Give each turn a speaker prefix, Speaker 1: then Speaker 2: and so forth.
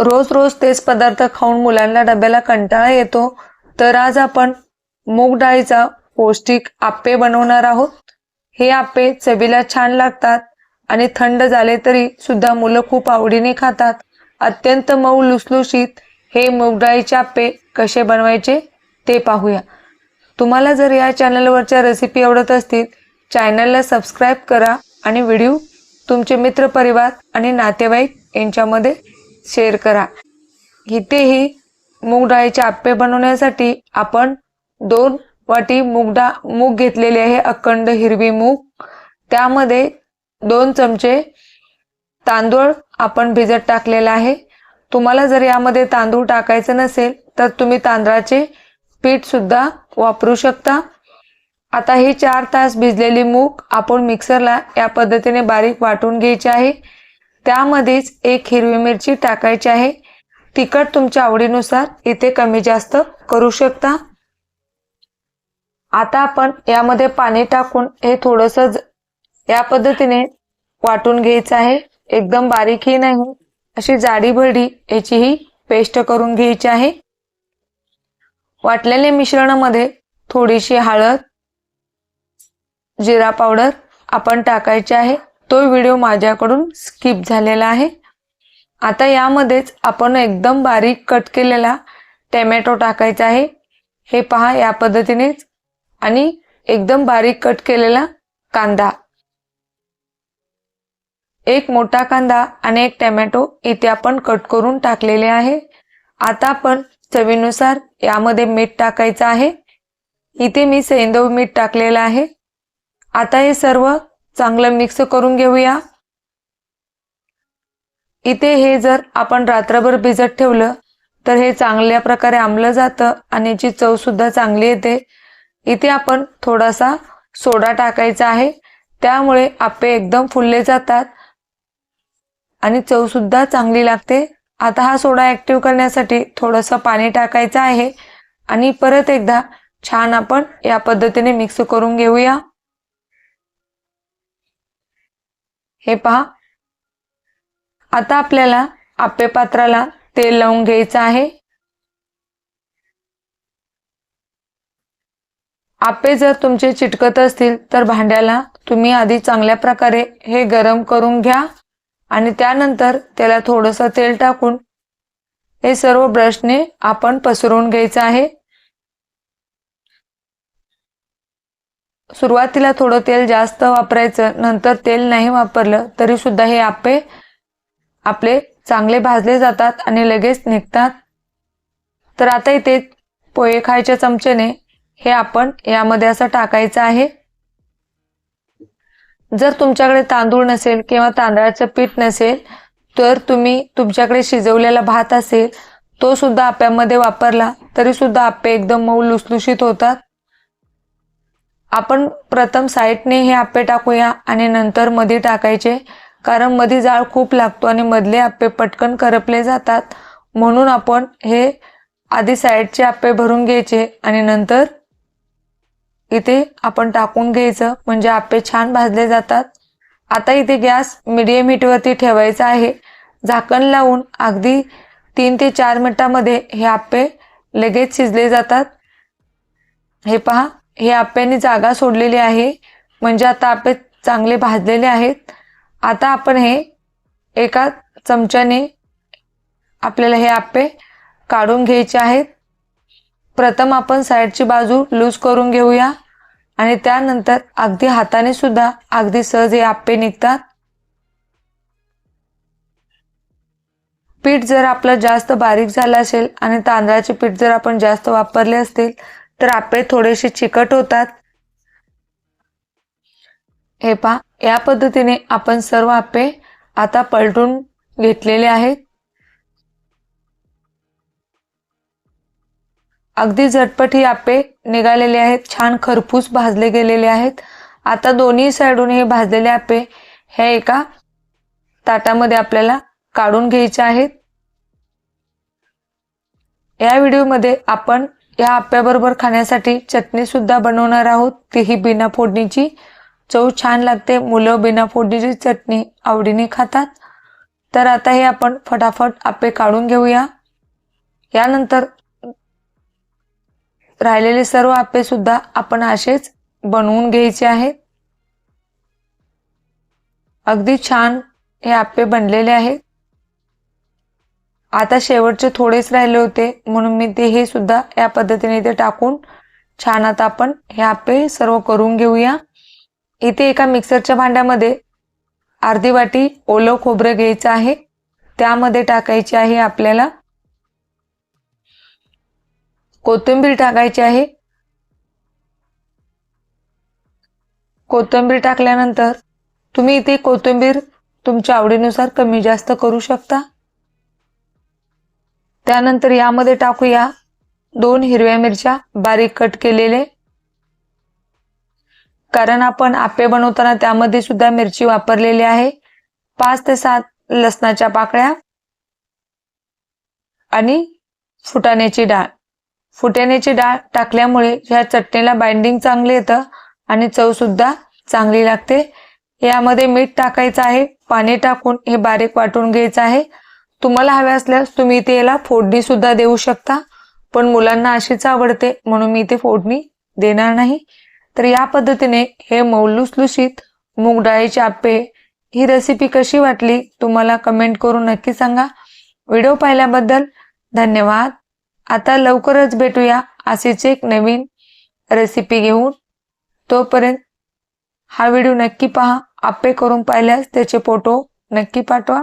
Speaker 1: रोज रोज तेच पदार्थ खाऊन मुलांना डब्याला कंटाळा येतो तर आज आपण मूग डाळीचा पौष्टिक आप्पे बनवणार आहोत. हे आप्पे चवीला छान लागतात आणि थंड झाले तरी सुद्धा मुलं खूप आवडीने खातात. अत्यंत मऊ लुसलुशीत हे मूग डाळीचे आप्पे कसे बनवायचे ते पाहूया. तुम्हाला जर या चॅनलवरच्या रेसिपी आवडत असतील चॅनलला सबस्क्राईब करा आणि व्हिडिओ तुमचे मित्रपरिवार आणि नातेवाईक यांच्यामध्ये शेअर करा. इथेही मूग डाळीचे आप्पे बनवण्यासाठी आपण दोन वाटी मूग डाळ मूग घेतलेले आहे अखंड हिरवी मूग. त्यामध्ये दोन चमचे तांदूळ आपण भिजत टाकलेला आहे. तुम्हाला जर यामध्ये तांदूळ टाकायचं नसेल तर तुम्ही तांदळाचे पीठ सुद्धा वापरू शकता. आता ही चार तास भिजलेली मूग आपण मिक्सरला या पद्धतीने बारीक वाटून घ्यायची आहे. त्यामध्येच एक हिरवी मिरची टाकायची आहे. तिखट तुमच्या आवडीनुसार इथे कमी जास्त करू शकता. आता आपण यामध्ये पाणी टाकून हे थोडस या पद्धतीने वाटून घ्यायचं आहे. एकदम बारीकही नाही अशी जाडी भरडी याचीही पेस्ट करून घ्यायची आहे. वाटलेल्या मिश्रणामध्ये थोडीशी हळद जिरा पावडर आपण टाकायची आहे. तो व्हिडिओ माझ्याकडून स्किप झालेला आहे. आता यामध्येच आपण एकदम बारीक कट केलेला टॅमॅटो टाकायचा आहे. हे पहा या पद्धतीनेच. आणि एकदम बारीक कट केलेला कांदा. एक मोठा कांदा आणि एक टॅमॅटो इथे आपण कट करून टाकलेले आहे. आता आपण चवीनुसार यामध्ये मीठ टाकायचं आहे. इथे मी सेंदव मीठ टाकलेलं आहे. आता हे सर्व चांगलं मिक्स करून घेऊया. इथे हे जर आपण रात्रभर भिजत ठेवलं तर हे चांगल्या प्रकारे आंबलं जातं आणि याची चव सुद्धा चांगली येते. इथे आपण थोडासा सोडा टाकायचा आहे. त्यामुळे आपे एकदम फुलले जातात आणि चव सुद्धा चांगली लागते. आता हा सोडा ऍक्टिव्ह करण्यासाठी थोडंसं पाणी टाकायचं आहे आणि परत एकदा छान आपण या पद्धतीने मिक्स करून घेऊया. हे पहा. आता आपल्याला आप्पे पात्राला तेल लावून घ्यायचं आहे. आप्पे जर तुमचे चिटकत असतील तर भांड्याला तुम्ही आधी चांगल्या प्रकारे हे गरम करून घ्या आणि त्यानंतर त्याला थोडंसं तेल टाकून हे सर्व ब्रशने आपण पसरवून घ्यायचं आहे. सुरुवातीला थोडं तेल जास्त वापरायचं नंतर तेल नाही वापरलं तरी सुद्धा हे आप्पे आपले चांगले भाजले जातात आणि लगेच निघतात. तर आता इथे पोहे खायच्या चमच्याने हे आपण यामध्ये असं टाकायचं आहे. जर तुमच्याकडे तांदूळ नसेल किंवा तांदळाचं पीठ नसेल तर तुम्ही तुमच्याकडे शिजवलेला भात असेल तो सुद्धा आप्यामध्ये वापरला तरी सुद्धा आप्पे एकदम मऊ लुसलुशीत होतात. आपण प्रथम साईडने हे आप्पे टाकूया आणि नंतर मध्ये टाकायचे कारण मध्ये जाळ खूप लागतो आणि मधले आप्पे पटकन करपले जातात. म्हणून आपण हे आधी साईडचे आप्पे भरून घ्यायचे आणि नंतर इथे आपण टाकून घ्यायचं म्हणजे आप्पे छान भाजले जातात. आता इथे गॅस मिडियम हीटवरती ठेवायचा आहे. झाकण लावून अगदी तीन ते चार मिनिटामध्ये हे आप्पे लगेच शिजले जातात. हे पहा हे आप्याने जागा सोडलेली आहे. म्हणजे आता आप्पे चांगले भाजलेले आहेत. आता आपण हे एका चमच्याने आपल्याला हे आप्पे काढून घ्यायचे आहेत. प्रथम आपण साईडची बाजू लूज करून घेऊया. आणि त्यानंतर अगदी हाताने सुद्धा अगदी सहज हे आप्पे निघतात. पीठ जर आपलं जास्त बारीक झालं असेल आणि तांदळाचे पीठ जर आपण जास्त वापरले असतील तर आप्पे थोडेसे चिकट होतात. हे पहा या पद्धतीने आपण सर्व आप्पे आता पलटून घेतलेले आहेत. अगदी झटपट ही आप्पे निघालेले आहेत. छान खरपूस भाजले गेलेले आहेत. आता दोन्ही साईडून हे भाजलेले आप्पे हे एका ताटामध्ये आपल्याला काढून घ्यायचे आहेत. या व्हिडिओमध्ये आपण या आप्याबरोबर खाण्यासाठी चटणी सुद्धा बनवणार आहोत. तीही बिना फोडणीची. चव छान लागते. मुलं बिना फोडणीची चटणी आवडीने खातात. तर आता हे आपण फटाफट आप्पे काढून घेऊया. यानंतर राहिलेले सर्व आपे सुद्धा आपण असेच बनवून घ्यायचे आहेत. अगदी छान हे आप्पे बनलेले आहेत. आता शेवटचे थोडेच राहिले होते म्हणून मी ते हे सुद्धा या पद्धतीने इथे टाकून छान आता आपण हे आपे सर्व करून घेऊया. इथे एका मिक्सरच्या भांड्यामध्ये अर्धी वाटी ओलं खोबरं घ्यायचं आहे. त्यामध्ये टाकायचे आहे आपल्याला कोथिंबीर टाकायची आहे. कोथिंबीर टाकल्यानंतर तुम्ही इथे कोथिंबीर तुमच्या आवडीनुसार कमी जास्त करू शकता. त्यानंतर यामध्ये टाकूया दोन हिरव्या मिरच्या बारीक कट केलेले. कारण आपण आप्पे बनवताना त्यामध्ये सुद्धा मिरची वापरलेली आहे. पाच ते सात लसणाच्या पाकळ्या आणि फुटाण्याची डाळ. फुटाण्याची डाळ टाकल्यामुळे ह्या चटणीला बाइंडिंग चांगले येतं आणि चव सुद्धा चांगली लागते. यामध्ये मीठ टाकायचं आहे पाणी टाकून हे बारीक वाटून घ्यायचं आहे. तुम्हाला हवे असल्यास तुम्ही इथे याला फोडणी सुद्धा देऊ शकता. पण मुलांना अशीच आवडते म्हणून मी इथे फोडणी देणार नाही. तर या पद्धतीने हे मौलुसलुशीत मूग डाळीचे आप्पे ही रेसिपी कशी वाटली तुम्हाला कमेंट करून नक्की सांगा. व्हिडिओ पाहिल्याबद्दल धन्यवाद. आता लवकरच भेटूया अशीच एक नवीन रेसिपी घेऊन. तोपर्यंत हा व्हिडिओ नक्की पहा आप्पे करून पाहिल्यास त्याचे फोटो नक्की पाठवा.